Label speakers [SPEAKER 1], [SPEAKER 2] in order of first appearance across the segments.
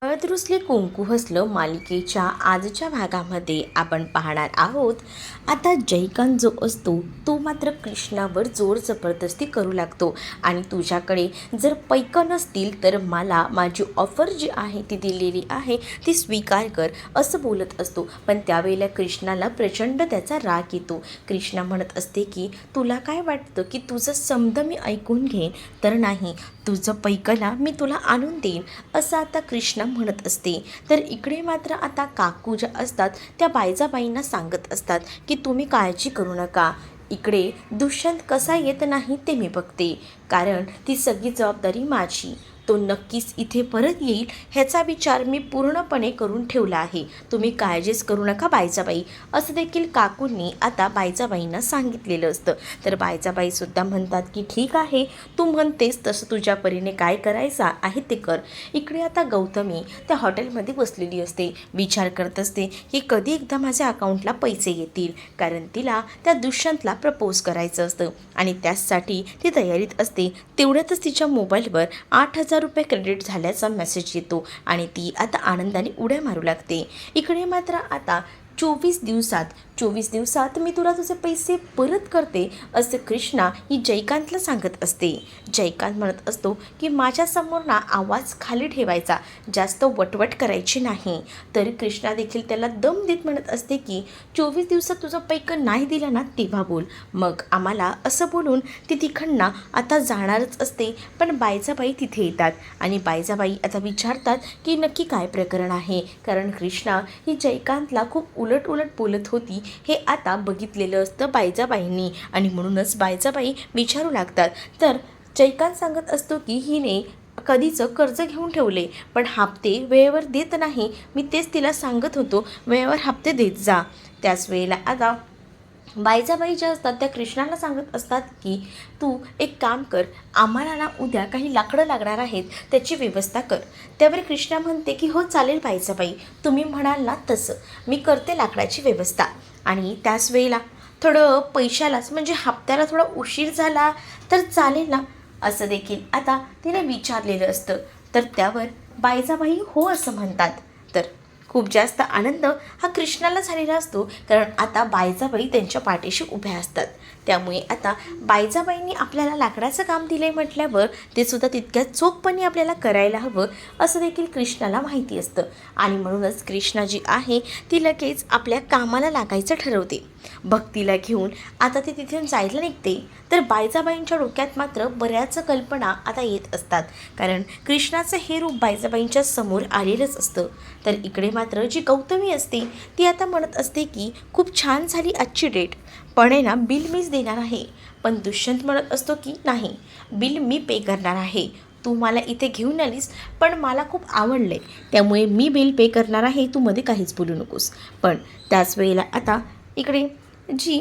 [SPEAKER 1] Uh, हळद रुसले कुंकू हसलं मालिकेच्या आजच्या भागामध्ये आपण पाहणार आहोत. आता जयकांत जो असतो तो मात्र कृष्णावर जोर जबरदस्ती करू लागतो. आणि तुझ्याकडे जर पैकं नसतील तर मला माझी ऑफर जी आहे ती दिलेली आहे ती स्वीकार कर असं बोलत असतो. पण त्यावेळेला कृष्णाला प्रचंड त्याचा राग येतो. कृष्णा म्हणत असते की तुला काय वाटतं की तुझं समद मी ऐकून घेईन? तर नाही तुझं पैकला मी तुला आणून देईन. असं आता कृष्णा म्हणत असते. तर इकडे मात्र आता काकू ज्या असतात त्या बायजाबाईंना सांगत असतात की तुम्ही काळजी करू नका. इकडे दुष्यंत कसा येत नाही ते मी बघते. कारण ती सगळी जबाबदारी माझी. तो नक्कीच इथे परत येईल ह्याचा विचार मी पूर्णपणे करून ठेवला आहे. तुम्ही काळजीच करू नका बायजाबाई असं देखील काकूंनी आता बायजाबाईंना सांगितलेलं असतं. तर बायजाबाईसुद्धा म्हणतात की ठीक आहे. तू म्हणतेस तसं तुझ्या परीने काय करायचं आहे ते कर. इकडे आता गौतमी त्या हॉटेलमध्ये बसलेली असते. विचार करत असते की कधी एकदा माझ्या अकाउंटला पैसे येतील? कारण तिला त्या दुष्यंतला प्रपोज करायचं असतं. आणि त्याचसाठी ती तयारीत असते. तेवढ्यातच तिच्या मोबाईलवर आठ हजार रुपये क्रेडिट झाल्याचा मेसेज येतो आणि ती आता आनंदाने उड्या मारू लागते. इकडे मात्र आता चोवीस दिवसात चोवीस दिवसात मी तुला तुझे पैसे परत करते असं कृष्णा ही जयकांतला सांगत असते. जयकांत म्हणत असतो की माझ्यासमोर ना आवाज खाली ठेवायचा जास्त वटवट करायची नाही. तर कृष्णा देखील त्याला दम देत म्हणत असते की चोवीस दिवसात तुझं पैक नाही दिलं ना तेव्हा बोल. मग आम्हाला असं बोलून ती तिकडनं आता जाणारच असते पण बायजाबाई तिथे येतात. आणि बायजाबाई आता विचारतात की नक्की काय प्रकरण आहे? कारण कृष्णा ही जयकांतला खूप उलट उलट बोलत होती हे आता बघितलेलं असतं बायजाबाईंनी आणि म्हणूनच बायजाबाई विचारू लागतात. तर जयकांत सांगत असतो की हिने कधीचं कर्ज घेऊन ठेवले पण हप्ते वेळेवर देत नाही. मी तेच तिला सांगत होतो वेळेवर हप्ते देत जा. त्याच वेळेला आता बायजाबाई ज्या असतात त्या कृष्णाला सांगत असतात की तू एक काम कर आम्हाला ना उद्या काही लाकडं लागणार आहेत त्याची व्यवस्था कर. त्यावर कृष्णा म्हणते की हो चालेल बायजाबाई तुम्ही म्हणाल ना तसं. मी करते लाकडाची व्यवस्था. आणि त्याच वेळेला थोडं पैशालाच म्हणजे हप्त्याला थोडा उशीर झाला तर चालेल ना असं देखील. आता तिने विचारलेलं असतं. तर त्यावर बायजाबाई हो असं म्हणतात. तर खूप जास्त आनंद हा कृष्णाला झालेला असतो कारण आता बायजाबाई त्यांच्या पाठीशी उभ्या असतात. त्यामुळे आता बायजाबाईंनी आपल्याला लाकडाचं काम दिलं आहे म्हटल्यावर ते सुद्धा तितक्या चोखपणे आपल्याला करायला हवं असं देखील कृष्णाला माहिती असतं. आणि म्हणूनच कृष्णा जी आहे ती लगेच आपल्या कामाला लागायचं ठरवते. भक्तीला घेऊन आता ती तिथून जायला निघते. तर बायजाबाईंच्या डोक्यात मात्र बऱ्याच कल्पना आता येत असतात. कारण कृष्णाचं हे रूप बायजाबाईंच्या समोर आलेलंच असतं. तर इकडे मात्र जी गौतमी असते ती आता म्हणत असते की खूप छान झाली आजची डेट. पण आहे ना बिल मीच देणार आहे. पण दुष्यंत म्हणत असतो की नाही बिल मी पे करणार आहे. तू मला इथे घेऊन आलीस पण मला खूप आवडलं आहे त्यामुळे मी बिल पे करणार आहे तू मध्ये काहीच बोलू नकोस. पण त्याच वेळेला आता इकडे जी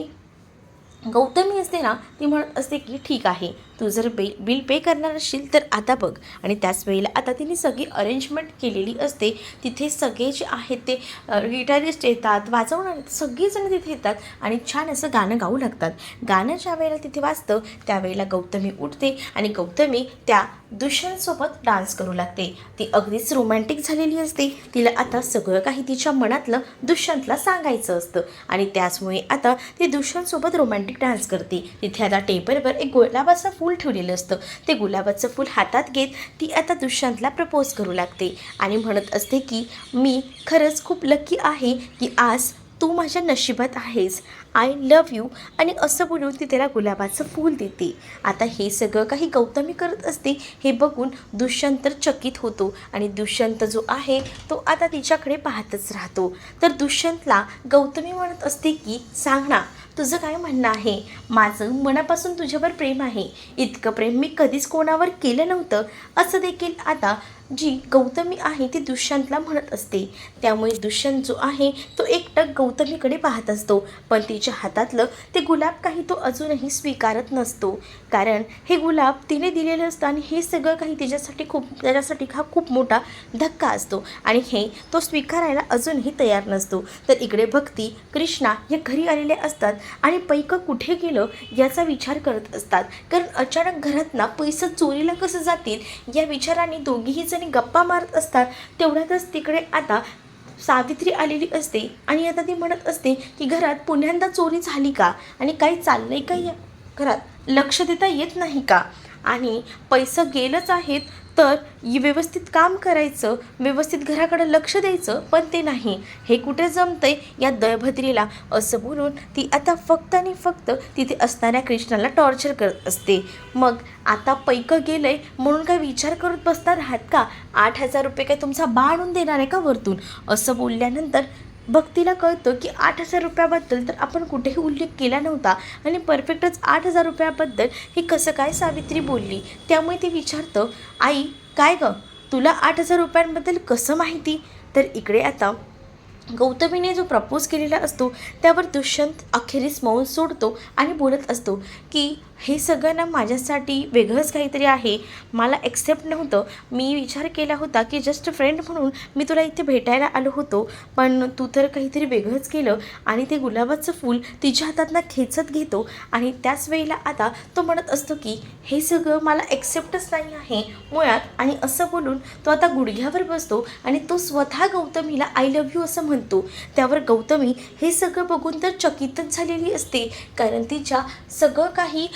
[SPEAKER 1] गौतमी असते ना ती म्हणत असते की ठीक आहे तू जर बे बिल पे करणार असशील तर आता बघ. आणि त्याच वेळेला आता तिने सगळी अरेंजमेंट केलेली असते. तिथे सगळे जे आहेत ते गिटारिस्ट येतात वाजवणार सगळेजण तिथे येतात आणि छान असं गाणं गाऊ लागतात. गाणं ज्या वेळेला तिथे वाजतं त्यावेळेला गौतमी उठते आणि गौतमी त्या दुष्यंतसोबत डान्स करू लागते. ती अगदीच रोमॅन्टिक झालेली असते. तिला आता सगळं काही तिच्या मनातलं दुष्यंतला सांगायचं असतं. आणि त्याचमुळे आता ती दुष्यंतसोबत रोमॅन्टिक डान्स करते. तिथे आता टेबलवर एक गोलाबाचा फूल फूल ठेवलेलं असतं. ते गुलाबाचं फूल हातात घेत ती आता दुष्यंतला प्रपोज करू लागते. आणि म्हणत असते की मी खरंच खूप लकी आहे की आज तू माझ्या नशिबात आहेस. आय लव यू आणि असं बोलून ती त्याला गुलाबाचं फूल देते. आता हे सगळं काही गौतमी करत असते हे बघून दुष्यंत तर चकित होतो. आणि दुष्यंत जो आहे तो आता तिच्याकडे पाहतच राहतो. तर दुष्यंतला गौतमी म्हणत असते की सांग ना तुझं काय म्हणणं आहे? माझं मनापासून तुझ्यावर प्रेम आहे. इतकं प्रेम मी कधीच कोणावर केलं नव्हतं. असं देखील आता जी गौतमी आहे ती दुष्यंतला म्हणत असते. त्यामुळे दुष्यंत जो आहे तो एकटक गौतमीकडे पाहत असतो. पण तिच्या हातातलं ते गुलाब काही तो अजूनही स्वीकारत नसतो. कारण हे गुलाब तिने दिलेलं असतं आणि हे सगळं काही तिच्यासाठी खूप त्याच्यासाठी हा खूप मोठा धक्का असतो. आणि हे तो स्वीकारायला अजूनही तयार नसतो. तर इकडे भक्ती कृष्णा या घरी आलेले असतात आणि पैकं कुठे गेलं याचा विचार करत असतात. कारण अचानक घरात ना पैसे चोरीला कसं जातील या विचाराने दोघीही जण जणी गप्पा मारत असतात तेवढ्यातच तिकडे आता सावित्री आलेली असते. आणि आता ती म्हणत असते की घरात पुन्यांदा चोरी झाली का? आणि काही चाललंय का या घरात? लक्ष देता येत नाही का? आणि पैसे गेलंच आहेत तर व्यवस्थित काम करायचं व्यवस्थित घराकडं लक्ष द्यायचं पण ते नाही. हे कुठे जमतंय? या दयभद्रीला असं बोलून ती आता फक्त आणि फक्त तिथे असणाऱ्या कृष्णाला टॉर्चर करत असते. मग आता पैकं गेलंय म्हणून काय विचार करत बसणार आहात का? आठ हजार रुपये काय तुमचा बा आणून देणार आहे का वरतून? असं बोलल्यानंतर भक्तीला कळतं की आठ हजार रुपयाबद्दल तर आपण कुठेही उल्लेख केला नव्हता. आणि परफेक्टच आठ हजार रुपयाबद्दल हे कसं काय सावित्री बोलली? त्यामुळे ती विचारतं आई काय गं? तुला आठ हजार रुपयांबद्दल कसं माहिती? तर इकडे आता गौतमीने जो प्रपोज केलेला असतो त्यावर दुष्यंत अखेरीस मौन सोडतो आणि बोलत असतो की हे सगळं ना माझ्यासाठी वेगळंच काहीतरी आहे. मला एक्सेप्ट नव्हतं. मी विचार केला होता की जस्ट फ्रेंड म्हणून मी तुला इथे भेटायला आलो होतो. पण तू तर काहीतरी वेगळंच केलं आणि ते गुलाबाचं फूल तिच्या हातातनं खेचत घेतो. आणि त्याच वेळेला आता तो म्हणत असतो की हे सगळं मला एक्सेप्टच नाही आहे. मुळात आणि असं बोलून तो आता गुडघ्यावर बसतो आणि तो स्वतः गौतमीला आय लव्ह यू असं म्हणतो. त्यावर गौतमी हे सगळं बघून तर चकितच झालेली असते. कारण तिच्या सगळं काही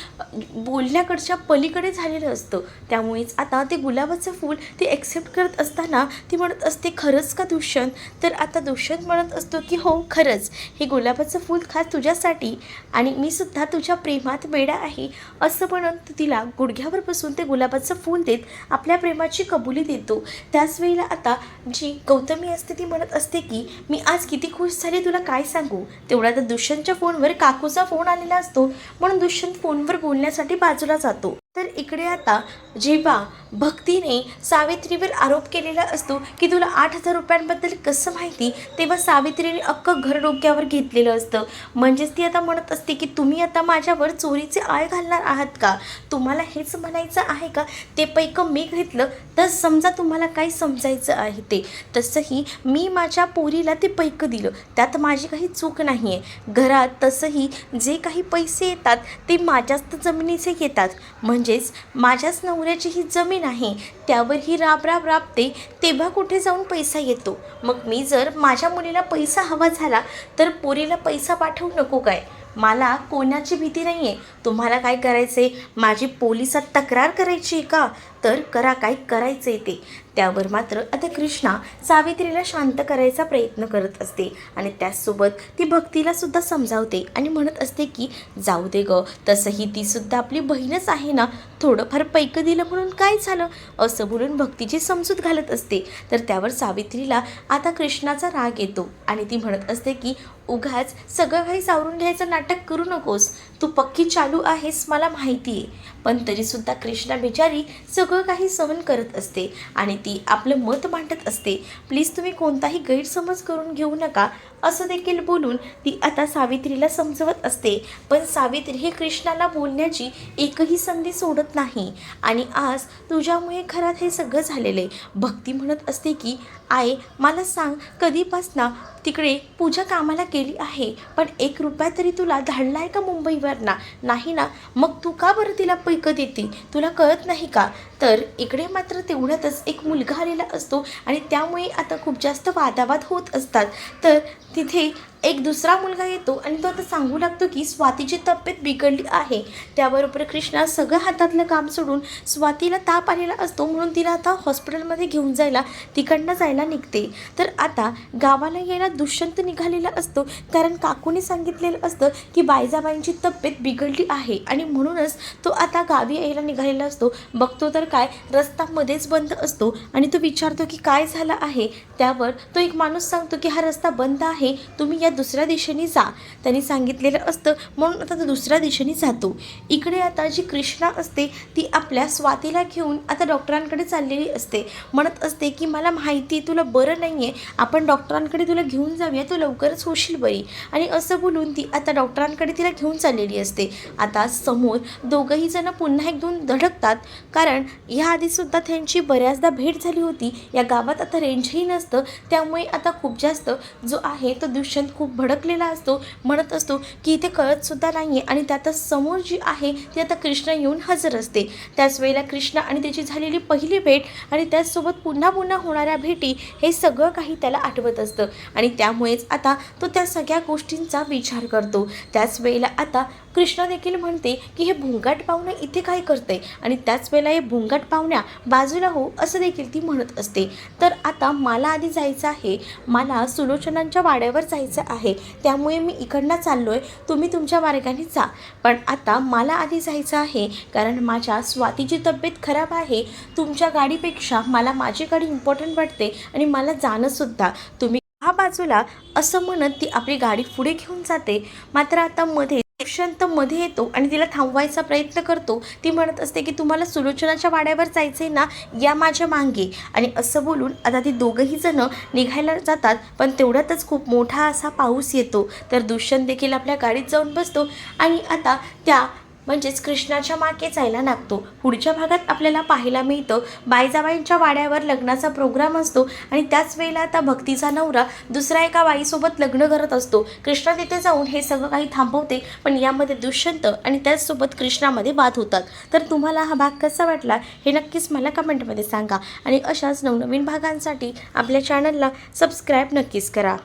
[SPEAKER 1] बोलण्याकडच्या पलीकडे झालेलं असतं. त्यामुळेच आता ते गुलाबाचं फूल ती एक्सेप्ट करत असताना ती म्हणत असते खरंच का दुष्यंत? तर आता दुष्यंत म्हणत असतो की हो खरंच. हे गुलाबाचं फूल खास तुझ्यासाठी आणि मी सुद्धा तुझ्या प्रेमात वेडा आहे. असं म्हणत तिला गुडघ्यावर बसून ते गुलाबाचं फूल देत आपल्या प्रेमाची कबुली देतो. त्याच वेळेला आता जी गौतमी असते ती म्हणत असते की मी आज किती खुश झाले तुला काय सांगू? तेवढ्या तर दुष्यंतच्या फोनवर काकूचा फोन आलेला असतो. म्हणून दुष्यंत फोनवर बोलण्यासाठी बाजूला जातो. तर इकडे आता जेव्हा भक्तीने सावित्रीवर आरोप केलेला असतो की तुला आठ हजार रुपयांबद्दल कसं माहिती? तेव्हा सावित्रीने अख्खं घर डोक्यावर घेतलेलं असतं. म्हणजेच ती आता म्हणत असते की तुम्ही आता माझ्यावर चोरीचे आळ घालणार आहात का? तुम्हाला हेच म्हणायचं आहे का? ते पैकं मी घेतलं तर समजा तुम्हाला काय समजायचं आहे ते. तसंही मी माझ्या पोरीला ते पैकं दिलं. त्यात माझी काही चूक नाही आहे घरात तसंही जे काही पैसे येतात ते माझ्याच तर जमिनीचे येतात. म्हणजेच माझ्याच नवऱ्याची ही जमीन नाही. त्यावर ही राब राब राबते तेव्हा कुठे जाऊन पैसा येतो? मग मी जर माझ्या मुलीला पैसा हवा झाला तर पोरीला पैसा पाठवू नको काय? मला कोणाची भीती नाही आहे तुम्हाला काय करायचं आहे माझी पोलिसात तक्रार करायची आहे का? तर करा काय करायचं आहे ते. त्यावर मात्र आता कृष्णा सावित्रीला शांत करायचा प्रयत्न करत असते आणि त्याचसोबत ती भक्तीला सुद्धा समजावते आणि म्हणत असते की जाऊ दे ग तसंही ती सुद्धा आपली बहीणच आहे ना. थोडंफार पैक दिलं म्हणून काय झालं? असं बोलून भक्तीची समजूत घालत असते. तर त्यावर सावित्रीला आता कृष्णाचा राग येतो आणि ती म्हणत असते की उगाच सगळं काही सावरून घ्यायचं नाटक करू नकोस. तू पक्की चालू आहेस मला माहिती आहे. पण तरीसुद्धा कृष्णा बिचारी सगळं काही सहन करत असते आणि ती आपलं मत मांडत असते. प्लीज तुम्ही कोणताही गैरसमज करून घेऊ नका असं देखील बोलून ती आता सावित्रीला समजवत असते. पण सावित्री हे कृष्णाला बोलण्याची एकही संधी सोडत नाही आणि आज तुझ्यामुळे घरात हे सगळं झालेलं आहे. भक्ती म्हणत असते की आई मला सांग कधीपासून तिकडे पूजा कामाला गेली आहे. पण एक रुपया तरी तुला धाडला आहे का मुंबईवर ना नाही ना? मग तू का बरं तिला पैकं देते? तुला कळत नाही का? तर इकडे मात्र तेवढ्यातच एक मुलगा आलेला असतो आणि त्यामुळे आता खूप जास्त वादावाद होत असतात. तर तिथे एक दुसरा मुलगा येतो आणि तो आता सांगू लागतो की स्वातीची तब्येत बिघडली आहे. त्याबरोबर कृष्णा सगळं हातातलं काम सोडून स्वातीला ताप आलेला असतो म्हणून तिला आता हॉस्पिटलमध्ये घेऊन जायला तिकडनं जायला निघते. तर आता गावाला यायला दुष्यंत निघालेला असतो कारण काकूने सांगितलेलं असतं की बायजाबाईंची तब्येत बिघडली आहे आणि म्हणूनच तो आता गावी यायला निघालेला असतो. बघतो तर काय रस्ता मध्येच बंद असतो आणि तो विचारतो की काय झालं आहे त्यावर तो एक माणूस सांगतो की हा रस्ता बंद आहे तुम्ही या दुसऱ्या दिशेने जा. त्यांनी सांगितलेलं असतं म्हणून आता तो दुसऱ्या दिशेने जातो. इकडे आता जी कृष्णा असते ती आपल्या स्वातीला घेऊन आता डॉक्टरांकडे चाललेली असते. म्हणत असते की मला माहिती आहे तुला बरं नाही आहे आपण डॉक्टरांकडे तुला घेऊन जाऊया तू लवकरच होशील बरी. आणि असं बोलून ती आता डॉक्टरांकडे तिला घेऊन चाललेली असते. आता समोर दोघंही जण पुन्हा एक दोन धडकतात कारण याआधीसुद्धा त्यांची बऱ्याचदा भेट झाली होती. या गावात आता रेंजही नसतं. त्यामुळे आता खूप जास्त जो आहे तो दुष्यंत खूप भडकलेला असतो. म्हणत असतो की इथे कळतसुद्धा नाही आहे आणि त्यातच समोर जी आहे ती आता कृष्णा येऊन हजर असते. त्याच वेळेला कृष्णा आणि त्याची झालेली पहिली भेट आणि त्याचसोबत पुन्हा पुन्हा होणाऱ्या भेटी हे सगळं काही त्याला आठवत असतं. आणि त्यामुळेच आता तो त्या सगळ्या गोष्टींचा विचार करतो. त्याच वेळेला आता कृष्णा देखील म्हणते की हे भुंगाट पाहुणं इथे काय करते आणि त्याच वेळेला हे भुंगाट पाहुण्या बाजूला हो असं देखील ती म्हणत असते. तर आता मला आधी जायचं आहे. मला सुलोचनांच्या वाड्यावर जायचं आहे. त्यामुळे मी इकडनं चाललो आहे तुम्ही तुमच्या मार्गाने जा. पण आता मला आधी जायचं आहे. कारण माझ्या स्वातीची तब्येत खराब आहे. तुमच्या गाडीपेक्षा मला माझी गाडी इम्पॉर्टंट वाटते. आणि मला जाणंसुद्धा तुम्ही हा बाजूला असं म्हणत ती आपली गाडी पुढे घेऊन जाते. मात्र आता मध्ये दुष्यंत मध्ये येतो आणि तिला थांबवायचा प्रयत्न करतो. ती म्हणत असते की तुम्हाला सुलोचनाच्या वाड्यावर जायचे ना या माझ्या मागे. आणि असं बोलून आता ती दोघंही जण निघायला जातात पण तेवढ्यातच खूप मोठा असा पाऊस येतो. तर दुष्यंत देखील आपल्या गाडीत जाऊन बसतो आणि आता त्या म्हणजेच कृष्णाच्या मागे जायला लागतो. पुढच्या भागात आपल्याला पाहायला मिळतं बायजाबाईंच्या वाड्यावर लग्नाचा प्रोग्राम असतो आणि त्याच वेळेला आता भक्तीचा नवरा दुसऱ्या एका बाईसोबत लग्न करत असतो. कृष्णा तिथे जाऊन हे सगळं काही थांबवते पण यामध्ये दुष्यंत आणि त्याचसोबत कृष्णामध्ये बाद होतात. तर तुम्हाला हा भाग कसा वाटला हे नक्कीच मला कमेंटमध्ये सांगा. आणि अशाच नवनवीन भागांसाठी आपल्या चॅनलला सबस्क्राईब नक्कीच करा.